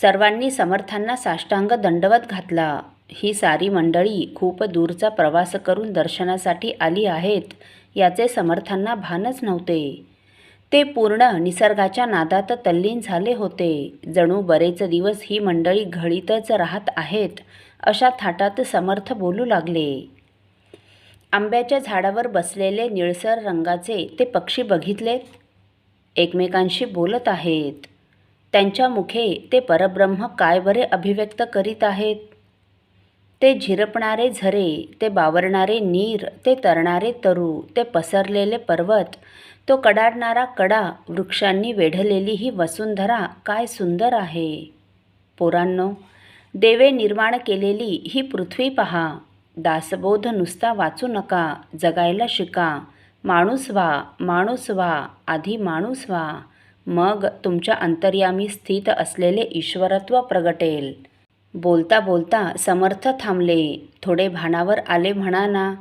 सर्वांनी समर्थांना साष्टांग दंडवत घातला. ही सारी मंडळी खूप दूरचा प्रवास करून दर्शनासाठी आली आहेत याचे समर्थांना भानच नव्हते. ते पूर्ण निसर्गाच्या नादात तल्लीन झाले होते. जणू बरेच दिवस ही मंडळी घळीतच राहत आहेत अशा थाटात समर्थ बोलू लागले. आंब्याच्या झाडावर बसलेले निळसर रंगाचे ते पक्षी बघितलेत? एकमेकांशी बोलत आहेत. त्यांच्या मुखे ते परब्रह्म काय बरे अभिव्यक्त करीत आहेत? ते झिरपणारे झरे ते बावरणारे नीर ते तरणारे तरु ते पसरलेले पर्वत तो कडाडणारा कडा वृक्षांनी वेढलेली ही वसुंधरा काय सुंदर आहे? पोरांनो देवे निर्माण केलेली ही पृथ्वी पहा. दासबोध नुसता वाचू नका जगायला शिका. माणूस व्हा माणूस व्हा आधी माणूस व्हा. मग तुमच्या अंतर्यामी स्थित असलेले ईश्वरत्व प्रगटेल. बोलता बोलता समर्थ थांबले. थोडे भानावर आले म्हणा ना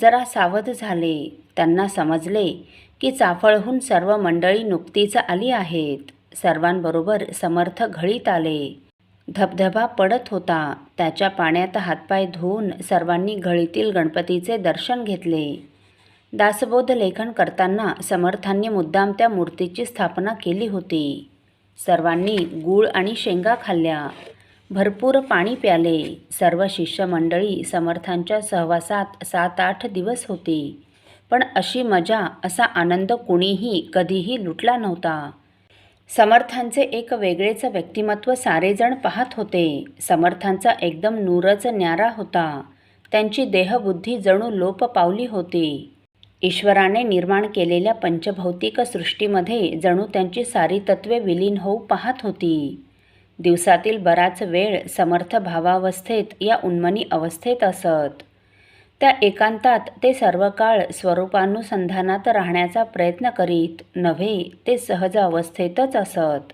जरा सावध झाले. त्यांना समजले की चाफळहून सर्व मंडळी नुकतीच आली आहेत. सर्वांबरोबर समर्थ घळीत आले. धबधबा पडत होता. त्याच्या पाण्यात हातपाय धुवून सर्वांनी घळीतील गणपतीचे दर्शन घेतले. दासबोध लेखन करताना समर्थांनी मुद्दाम त्या मूर्तीची स्थापना केली होती. सर्वांनी गूळ आणि शेंगा खाल्ल्या. भरपूर पाणी प्याले. सर्व शिष्यमंडळी समर्थांच्या सहवासात सात आठ दिवस होती. पण अशी मजा असा आनंद कुणीही कधीही लुटला नव्हता. समर्थांचे एक वेगळेच व्यक्तिमत्व सारेजण पाहत होते. समर्थांचा एकदम नूरच न्यारा होता. त्यांची देहबुद्धी जणू लोप पावली होती. ईश्वराने निर्माण केलेल्या पंचभौतिक सृष्टीमध्ये जणू त्यांची सारी तत्वे विलीन होऊ पाहत होती. दिवसातील बराच वेळ समर्थ भावावस्थेत या उन्मनी अवस्थेत असत. त्या एकांतात ते सर्व काळ स्वरूपानुसंधानात राहण्याचा प्रयत्न करीत नव्हे ते सहज अवस्थेतच असत.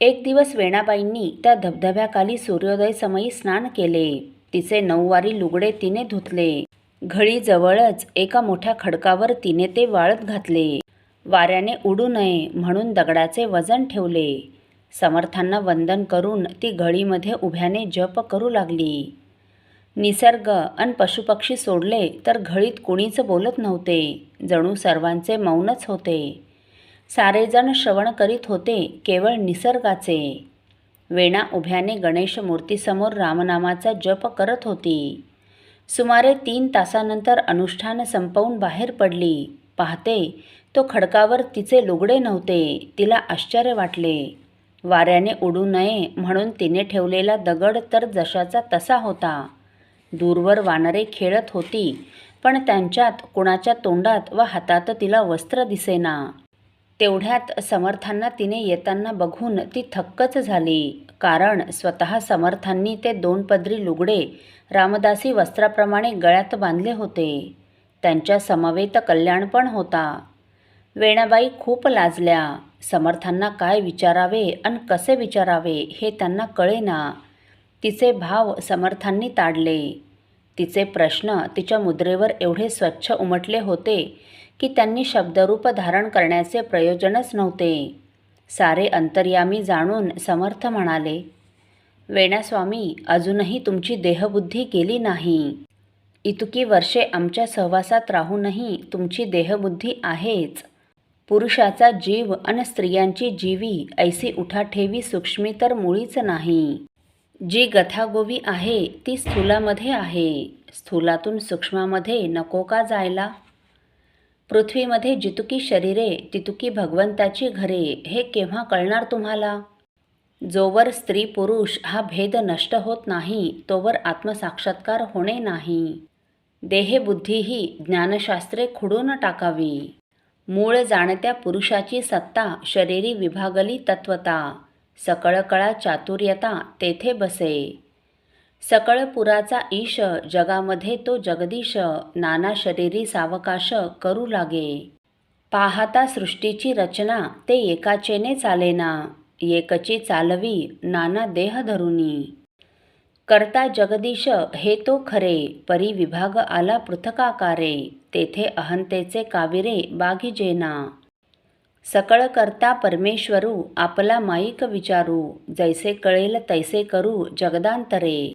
एक दिवस वेणाबाईंनी त्या धबधब्याखाली सूर्योदय समयी स्नान केले. तिचे नऊवारी लुगडे तिने धुतले. घळीजवळच एका मोठ्या खडकावर तिने ते वाळत घातले. वाऱ्याने उडू नये म्हणून दगडाचे वजन ठेवले. समर्थांना वंदन करून ती घळीमध्ये उभ्याने जप करू लागली. निसर्ग अन पशुपक्षी सोडले तर घळीत कुणीच बोलत नव्हते. जणू सर्वांचे मौनच होते. सारेजण श्रवण करीत होते केवळ निसर्गाचे. वेणा उभ्याने गणेश मूर्तीसमोर रामनामाचा जप करत होती. सुमारे तीन तासानंतर अनुष्ठान संपवून बाहेर पडली. पाहते तो खडकावर तिचे लुगडे नव्हते तिला आश्चर्य वाटले. वाऱ्याने उडू नये म्हणून तिने ठेवलेला दगड तर जशाचा तसा होता. दूरवर वानरे खेळत होती पण त्यांच्यात कुणाच्या तोंडात व हातात तिला वस्त्र दिसेना. तेवढ्यात समर्थांना तिने येताना बघून ती थक्कच झाली. कारण स्वतः समर्थांनी ते दोन पदरी लुगडे रामदासी वस्त्राप्रमाणे गळ्यात बांधले होते. त्यांच्या समवेत कल्याण पण होता. वेणाबाई खूप लाजल्या. समर्थांना काय विचारावे अन कसे विचारावे हे त्यांना कळेना. तिचे भाव समर्थांनी ताडले. तिचे प्रश्न तिच्या मुद्रेवर एवढे स्वच्छ उमटले होते की त्यांनी शब्दरूप धारण करण्याचे प्रयोजनच नव्हते. सारे अंतर्यामी जाणून समर्थ म्हणाले वेणास्वामी अजूनही तुमची देहबुद्धी गेली नाही. इतकी वर्षे आमच्या सहवासात राहूनही तुमची देहबुद्धी आहेच. पुरुषाचा जीव अन स्त्रियांची जीवी ऐसी उठाठेवी सूक्ष्मी तर मुळीच नाही. जी गथागोवी आहे ती स्थूलामध्ये आहे. स्थूलातून सूक्ष्मामध्ये नको का जायला? पृथ्वीमध्ये जितुकी शरीरे तितुकी भगवंताची घरे हे केव्हा कळणार तुम्हाला? जोवर स्त्री पुरुष हा भेद नष्ट होत नाही तोवर आत्मसाक्षात्कार होणे नाही. देहबुद्धीही ज्ञानशास्त्रे खुडून टाकावी. मूळ जाणत्या पुरुषाची सत्ता शरीरी विभागली तत्वता. सकळकळा चातुर्यता तेथे बसे. सकळपुराचा ईश जगामध्ये तो जगदीश नाना शरीरी सावकाश करू लागे. पाहता सृष्टीची रचना ते एकाचेने चालेना. एकची चालवी नाना देह धरुनी. करता जगदीश हे तो खरे परी विभाग आला पृथकाकारे तेथे अहंतेचे काविरे बाघिजेना सकळ करता परमेश्वरू आपला माईक विचारू जैसे कळेल तैसे करू जगदांतरे.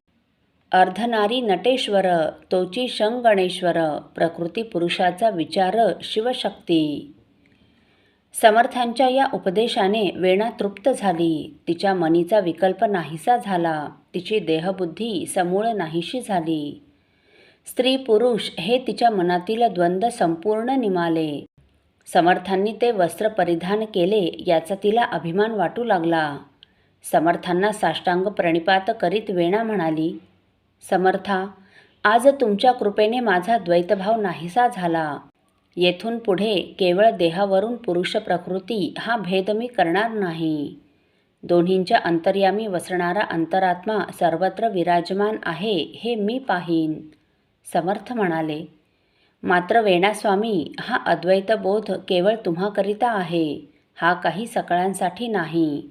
अर्धनारी नटेश्वर तोची शंगणेश्वर प्रकृती पुरुषाचा विचार शिवशक्ती. समर्थांच्या या उपदेशाने वेणा तृप्त झाली तिच्या मनीचा विकल्प नाहीसा झाला तिची देहबुद्धी समूळ नाहीशी झाली. स्त्री पुरुष हे तिच्या मनातील द्वंद्व संपूर्ण निमाले. समर्थांनी ते वस्त्र परिधान केले याचा तिला अभिमान वाटू लागला. समर्थांना साष्टांग प्रणिपात करीत वेणा म्हणाली समर्था आज तुमच्या कृपेने माझा द्वैतभाव नाहीसा झाला. येथून पुढे केवळ देहावरून पुरुष प्रकृती हा भेद मी करणार नाही. दोन्हींच्या अंतर्यामी वसणारा अंतरात्मा सर्वत्र विराजमान आहे हे मी पाहीन. समर्थ म्हणाले मात्र वेणास्वामी हा अद्वैत बोध केवळ तुम्हाकरिता आहे हा काही सकळांसाठी नाही.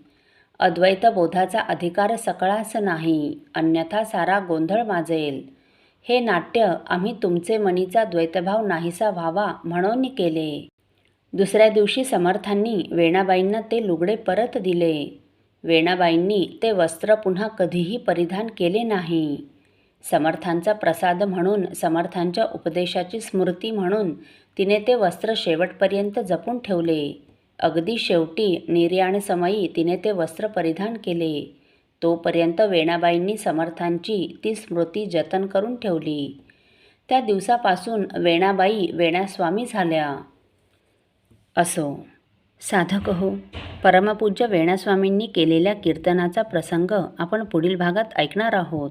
अद्वैत बोधाचा अधिकार सकळास नाही अन्यथा सारा गोंधळ माजेल. हे नाट्य आम्ही तुमचे मनीचा द्वैतभाव नाहीसा व्हावा म्हणून केले. दुसऱ्या दिवशी समर्थांनी वेणाबाईंना ते लुगडे परत दिले. वेणाबाईंनी ते वस्त्र पुन्हा कधीही परिधान केले नाही. समर्थांचा प्रसाद म्हणून समर्थांच्या उपदेशाची स्मृती म्हणून तिने ते वस्त्र शेवटपर्यंत जपून ठेवले. अगदी शेवटी निर्याणसमयी तिने ते वस्त्र परिधान केले. तोपर्यंत वेणाबाईंनी समर्थांची ती स्मृती जतन करून ठेवली. त्या दिवसापासून वेणाबाई वेणास्वामी झाल्या. असो. साधक हो परमपूज्य वेणास्वामींनी केलेल्या कीर्तनाचा प्रसंग आपण पुढील भागात ऐकणार आहोत.